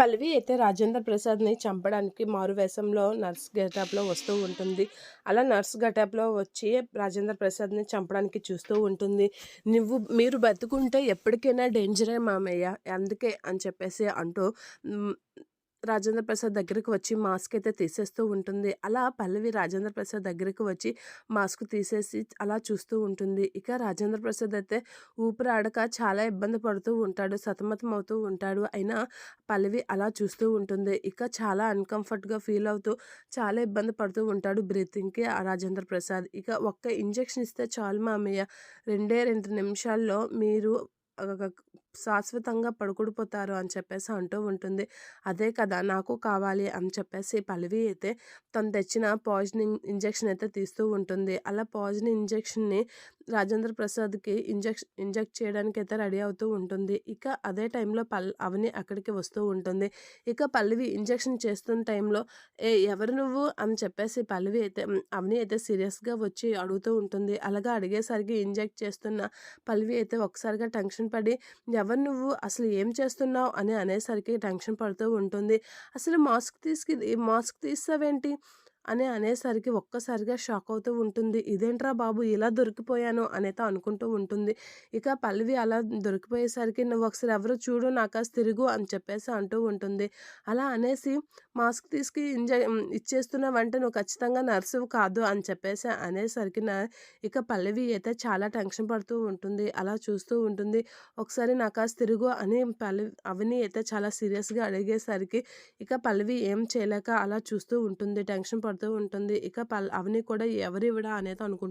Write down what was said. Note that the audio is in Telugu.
పల్లవి అయితే రాజేంద్ర ప్రసాద్ని చంపడానికి మారువేషంలో నర్స్ గెటప్లో వస్తూ ఉంటుంది. అలా నర్స్ గెటప్లో వచ్చి రాజేంద్ర ప్రసాద్ని చంపడానికి చూస్తూ ఉంటుంది. నువ్వు మీరు బతుకుంటే ఎప్పటికైనా డేంజరే మామయ్య అందుకే అని చెప్పేసి అంటూ రాజేంద్ర ప్రసాద్ దగ్గరకు వచ్చి మాస్క్ అయితే తీసేస్తూ ఉంటుంది. అలా పల్లవి రాజేంద్ర ప్రసాద్ దగ్గరకు వచ్చి మాస్క్ తీసేసి అలా చూస్తూ ఉంటుంది. ఇక రాజేంద్ర ప్రసాద్ అయితే ఊపిరాడక చాలా ఇబ్బంది పడుతూ ఉంటాడు సతమతం అవుతూ ఉంటాడు. అయినా పల్లవి అలా చూస్తూ ఉంటుంది. ఇక చాలా అన్కంఫర్ట్గా ఫీల్ అవుతూ చాలా ఇబ్బంది పడుతూ ఉంటాడు బ్రీతింగ్కి ఆ రాజేంద్ర ప్రసాద్. ఇక ఒక్క ఇంజెక్షన్ ఇస్తే చాలు మామయ్య. రెండే రెండు నిమిషాల్లో మీరు శాశ్వతంగా పడుకుడిపోతారు అని చెప్పేసి అంటూ ఉంటుంది. అదే కదా నాకు కావాలి అని చెప్పేసి పల్లవి అయితే తను తెచ్చిన పాయిజనింగ్ ఇంజెక్షన్ అయితే తీస్తూ ఉంటుంది. అలా పాయిజన్ ఇంజెక్షన్ని రాజేంద్ర ప్రసాద్కి ఇంజెక్షన్ ఇంజెక్ట్ చేయడానికి అయితే రెడీ అవుతూ ఉంటుంది. ఇక అదే టైంలో పల్ అవని అక్కడికి వస్తూ ఉంటుంది. ఇక పల్లవి ఇంజెక్షన్ చేస్తున్న టైంలో ఏ ఎవరు నువ్వు? అని చెప్పేసి పల్లవి అయితే అవని అయితే సీరియస్గా వచ్చి అడుగుతూ ఉంటుంది. అలాగా అడిగేసరికి ఇంజెక్ట్ చేస్తున్న పల్లవి అయితే ఒకసారిగా టెన్షన్ పడి ఎవరు నువ్వు? అసలు ఏం చేస్తున్నావు? అని అనేసరికి టెన్షన్ పడుతూ ఉంటుంది. అసలు మాస్క్ తీసుకు మాస్క్ తీస్తావేంటి? అని అనేసరికి ఒక్కసారిగా షాక్ అవుతూ ఉంటుంది. ఇదేంట్రా బాబు ఇలా దొరికిపోయాను అనేది అనుకుంటూ ఉంటుంది. ఇక పల్లవి అలా దొరికిపోయేసరికి నువ్వు ఒకసారి ఎవరు చూడు నాకు తిరుగు అని చెప్పేసి అంటూ ఉంటుంది. అలా అనేసి మాస్క్ తీసుకు ఇంజ ఇచ్చేస్తున్న వెంట నువ్వు ఖచ్చితంగా నర్సు కాదు అని చెప్పేసి అనేసరికి నా ఇక పల్లవి అయితే చాలా టెన్షన్ పడుతూ ఉంటుంది. అలా చూస్తూ ఉంటుంది. ఒకసారి నాకు తిరుగు అని పల్లవి అవని అయితే చాలా సీరియస్గా అడిగేసరికి ఇక పల్లవి ఏం చేయలేక అలా చూస్తూ ఉంటుంది. టెన్షన్ పడుతూ ఉంటుంది. ఇక పల్ అవని కూడా ఎవరివిడా అనేది అనుకుంటుంది